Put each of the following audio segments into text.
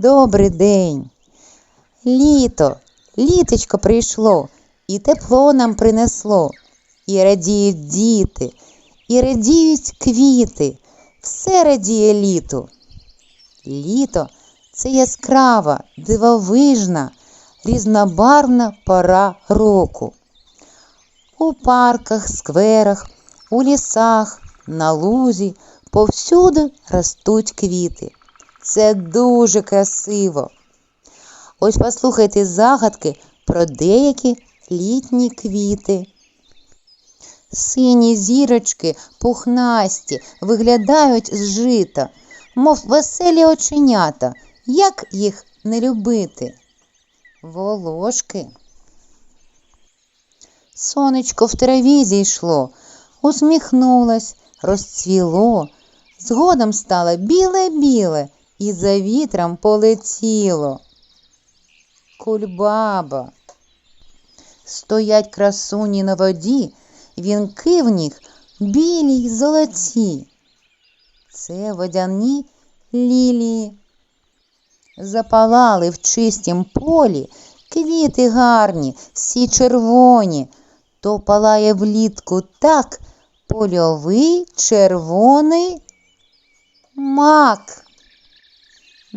Добрий день. Літо, літочко прийшло, і тепло нам принесло. І радіють діти, і радіють квіти, все радіє літу. Літо це яскрава, дивовижна, різнобарвна пора року. У парках, скверах, у лісах, на лузі повсюди ростуть квіти. Це дуже красиво. Ось послухайте загадки про деякі літні квіти. Сині зірочки пухнасті виглядають з жита, мов веселі оченята. Як їх не любити? Волошки. Сонечко в траві зійшло, усміхнулось, розцвіло, згодом стало біле-біле і за вітром полетіло. Кульбаба. Стоять красуні на воді, вінки в них білі й золоті. Це водяні лілії. Запалали в чистім полі квіти гарні, всі червоні, то палає влітку так польовий червоний мак.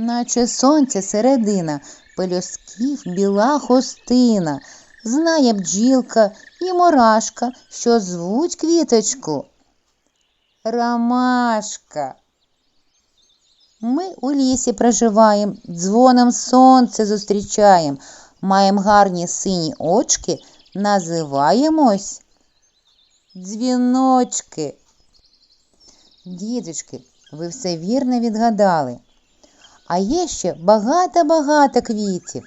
Наче сонця середина, пелюсків біла хустина, знає бджілка і мурашка, що звуть квіточку. Ромашка. Ми у лісі проживаєм, дзвоном сонце зустрічаєм, маєм гарні сині очки, називаємось дзвіночки. Діточки, ви все вірно відгадали. А є ще багато-багато квітів.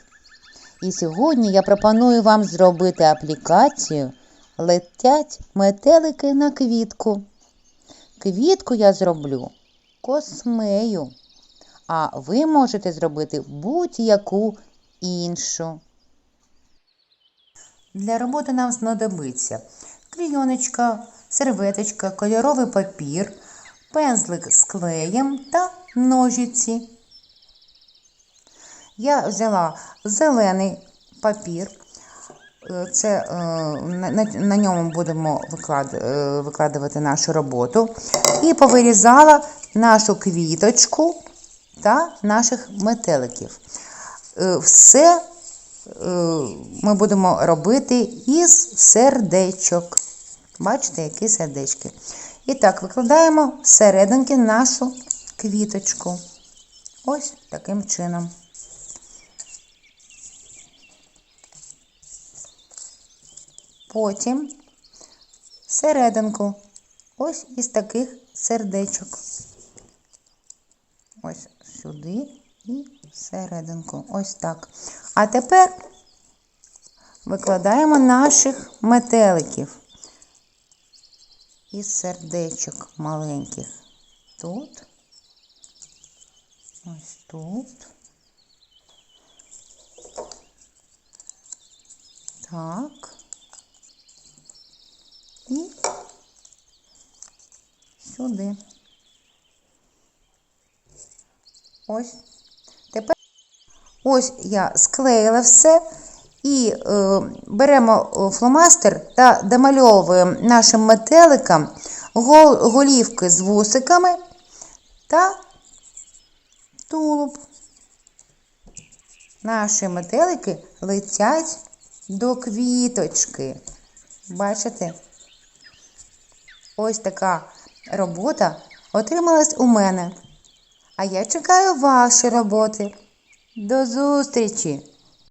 І сьогодні я пропоную вам зробити аплікацію Летять метелики на квітку. Квітку я зроблю космею, а ви можете зробити будь-яку іншу. Для роботи нам знадобиться клійоночка, серветочка, кольоровий папір, пензлик з клеєм та ножиці. Я взяла зелений папір. Е, Це е, на, ньому будемо е, викладувати нашу роботу. І повирізала нашу квіточку та наших метеликів. Все ми будемо робити із сердечок. Бачите, які сердечки. І так, викладаємо всерединки нашу квіточку. Ось таким чином. Потім серединку. Ось із таких сердечок. Ось сюди і серединку. Ось так. А тепер викладаємо наших метеликів із сердечок маленьких. Тут. Ось тут. Так. І сюди. Ось. Тепер ось я склеїла все. І е, беремо е, фломастер та домальовуємо нашим метеликам гол, голівки з вусиками та тулуб. Наші метелики летять до квіточки. Бачите? Ось така робота отрималась у мене. А я чекаю ваші роботи. До зустрічі!